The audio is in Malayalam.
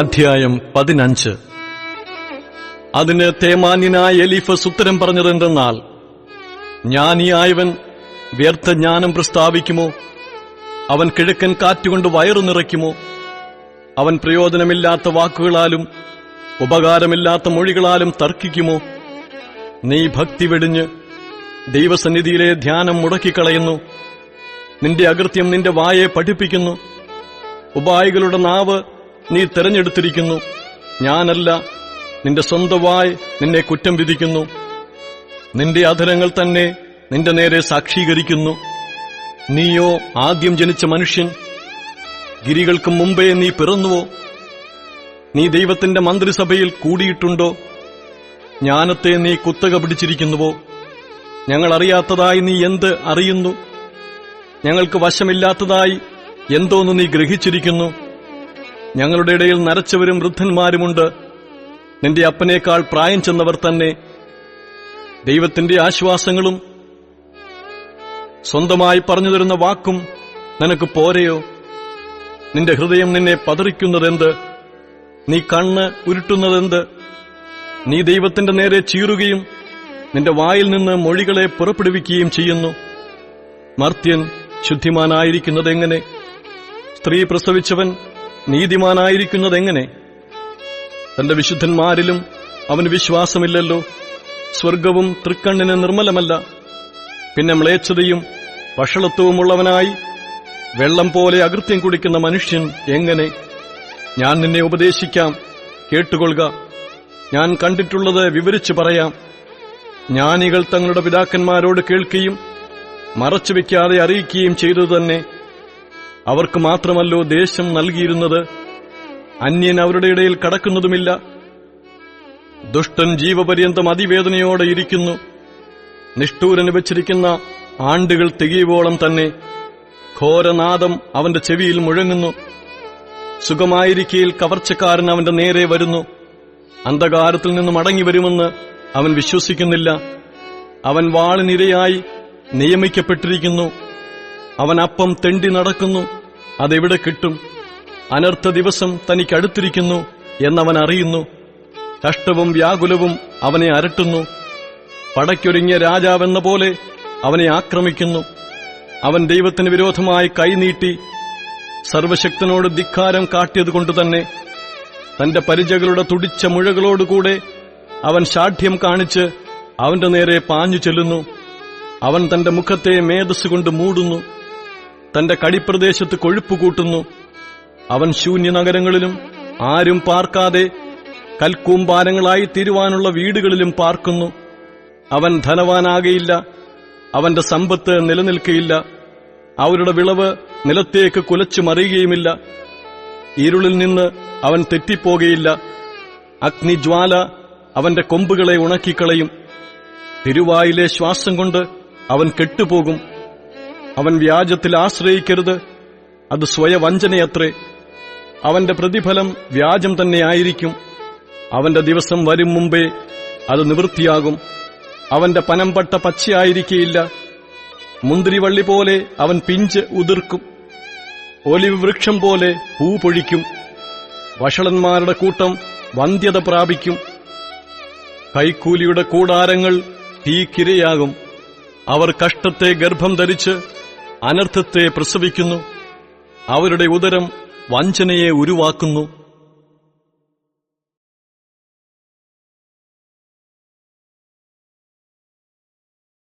അധ്യായം പതിനഞ്ച്. അതിന് തേമാന്യനായ എലീഫസ് ഉത്തരം പറഞ്ഞതെന്തെന്നാൽ ജ്ഞാനിയായവൻ വ്യർത്ഥ ജ്ഞാനം പ്രസ്താവിക്കുമോ? അവൻ കിഴക്കൻ കാറ്റുകൊണ്ട് വയറു നിറയ്ക്കുമോ? അവൻ പ്രയോജനമില്ലാത്ത വാക്കുകളാലും ഉപകാരമില്ലാത്ത മൊഴികളാലും തർക്കിക്കുമോ? നീ ഭക്തി വെടിഞ്ഞ് ദൈവസന്നിധിയിലെ ധ്യാനം മുടക്കിക്കളയുന്നു. നിന്റെ അകൃത്യം നിന്റെ വായെ പഠിപ്പിക്കുന്നു. ഉപായികളുടെ നാവ് നീ തെരഞ്ഞെടുത്തിരിക്കുന്നു. ഞാനല്ല നിന്റെ സ്വന്തമായി നിന്നെ കുറ്റം വിധിക്കുന്നു. നിന്റെ അധരങ്ങൾ തന്നെ നിന്റെ നേരെ സാക്ഷീകരിക്കുന്നു. നീയോ ആദ്യം ജനിച്ച മനുഷ്യൻ. ഗിരികൾക്ക് മുമ്പേ നീ പിറന്നുവോ? നീ ദൈവത്തിന്റെ മന്ത്രിസഭയിൽ കൂടിയിട്ടുണ്ടോ? ജ്ഞാനത്തെ നീ കുത്തക പിടിച്ചിരിക്കുന്നുവോ? ഞങ്ങൾ അറിയാത്തതായി നീ എന്ത് അറിയുന്നു? ഞങ്ങൾക്ക് വശമില്ലാത്തതായി എന്തോന്ന് നീ ഗ്രഹിച്ചിരിക്കുന്നു? ഞങ്ങളുടെ ഇടയിൽ നരച്ചവരും വൃദ്ധന്മാരുമുണ്ട്. നിന്റെ അപ്പനേക്കാൾ പ്രായം ചെന്നവർ തന്നെ ദൈവത്തിന്റെ ആശ്വാസങ്ങളും സ്വന്തമായി പറഞ്ഞു തരുന്ന വാക്കും നിനക്ക് പോരെയോ? നിന്റെ ഹൃദയം നിന്നെ പതറിക്കുന്നതെന്ത്? നീ കണ്ണ് ഉരുട്ടുന്നതെന്ത്? നീ ദൈവത്തിന്റെ നേരെ ചീറുകയും നിന്റെ വായിൽ നിന്ന് മൊഴികളെ പുറപ്പെടുവിക്കുകയും ചെയ്യുന്നു. മർത്യൻ ശുദ്ധിമാനായിരിക്കുന്നതെങ്ങനെ? സ്ത്രീ പ്രസവിച്ചവൻ നീതിമാനായിരിക്കുന്നതെങ്ങനെ? തന്റെ വിശുദ്ധന്മാരിലും അവന് വിശ്വാസമില്ലല്ലോ. സ്വർഗവും തൃക്കണ്ണിന് നിർമ്മലമല്ല. പിന്നെ മ്ലേച്ഛതയും വഷളത്വവുമുള്ളവനായി വെള്ളം പോലെ അകൃത്യം കുടിക്കുന്ന മനുഷ്യൻ എങ്ങനെ? ഞാൻ നിന്നെ ഉപദേശിക്കാം കേട്ടുകൊള്ളുക. ഞാൻ കണ്ടിട്ടുള്ളത് വിവരിച്ചു പറയാം. ജ്ഞാനികൾ തങ്ങളുടെ പിതാക്കന്മാരോട് കേൾക്കുകയും മറച്ചുവെക്കാതെ അറിയിക്കുകയും ചെയ്തതു തന്നെ അവർക്ക് മാത്രമല്ലോ ദേശം നൽകിയിരുന്നത്. അന്യൻ അവരുടെ ഇടയിൽ കടക്കുന്നതുമില്ല. ദുഷ്ടൻ ജീവപര്യന്തം അതിവേദനയോടെ ഇരിക്കുന്നു. നിഷ്ഠൂരന് വെച്ചിരിക്കുന്ന ആണ്ടുകൾ തികയുവോളം തന്നെ ഘോരനാദം അവന്റെ ചെവിയിൽ മുഴങ്ങുന്നു. സുഖമായിരിക്കയിൽ കവർച്ചക്കാരൻ അവന്റെ നേരെ വരുന്നു. അന്ധകാരത്തിൽ നിന്നും മടങ്ങി വരുമെന്ന് അവൻ വിശ്വസിക്കുന്നില്ല. അവൻ വാളിനിരയായി നിയമിക്കപ്പെട്ടിരിക്കുന്നു. അവൻ അപ്പം തെണ്ടി നടക്കുന്നു. അതെവിടെ കിട്ടും? അനർത്ഥ ദിവസം തനിക്കടുത്തിരിക്കുന്നു എന്നവൻ അറിയുന്നു. കഷ്ടവും വ്യാകുലവും അവനെ അരട്ടുന്നു. പടയ്ക്കൊരുങ്ങിയ രാജാവെന്ന പോലെ അവനെ ആക്രമിക്കുന്നു. അവൻ ദൈവത്തിന് വിരോധമായി കൈനീട്ടി സർവശക്തനോട് ധിക്കാരം കാട്ടിയതുകൊണ്ട് തന്നെ തന്റെ പരിചകളുടെ തുടിച്ച മുഴകളോടുകൂടെ അവൻ ഷാഠ്യം കാണിച്ച് അവന്റെ നേരെ പാഞ്ഞു ചെല്ലുന്നു. അവൻ തന്റെ മുഖത്തെ മേധസ്സുകൊണ്ട് മൂടുന്നു. തന്റെ കടിപ്രദേശത്ത് കൊഴുപ്പ് കൂട്ടുന്നു. അവൻ ശൂന്യ നഗരങ്ങളിലും ആരും പാർക്കാതെ കൽക്കൂമ്പാരങ്ങളായി തീരുവാനുള്ള വീടുകളിലും പാർക്കുന്നു. അവൻ ധനവാനാകയില്ല. അവന്റെ സമ്പത്ത് നിലനിൽക്കയില്ല. അവരുടെ വിളവ് നിലത്തേക്ക് കുലച്ചു മറിയുകയുമില്ല. ഇരുളിൽ നിന്ന് അവൻ തെറ്റിപ്പോകയില്ല. അഗ്നിജ്വാല അവന്റെ കൊമ്പുകളെ ഉണക്കിക്കളയും. തിരുവായിലെ ശ്വാസം കൊണ്ട് അവൻ കെട്ടുപോകും. അവൻ വ്യാജത്തിൽ ആശ്രയിക്കരുത്. അത് സ്വയവഞ്ചനയത്രേ. അവന്റെ പ്രതിഫലം വ്യാജം തന്നെയായിരിക്കും അവന്റെ ദിവസം വരും മുമ്പേ അത് നിവൃത്തിയാകും. അവന്റെ പനംപട്ട പച്ചയായിരിക്കയില്ല. മുന്തിരിവള്ളി പോലെ അവൻ പിഞ്ച് ഉതിർക്കും. ഒലിവ് വൃക്ഷം പോലെ പൂ പൊഴിക്കും. വഷളന്മാരുടെ കൂട്ടം വന്ധ്യത പ്രാപിക്കും. കൈക്കൂലിയുടെ കൂടാരങ്ങൾ തീക്കിരയാകും. അവർ കഷ്ടത്തെ ഗർഭം ധരിച്ച് അനർത്ഥത്തെ പ്രസവിക്കുന്നു. അവരുടെ ഉദരം വഞ്ചനയെ ഉരുവാക്കുന്നു.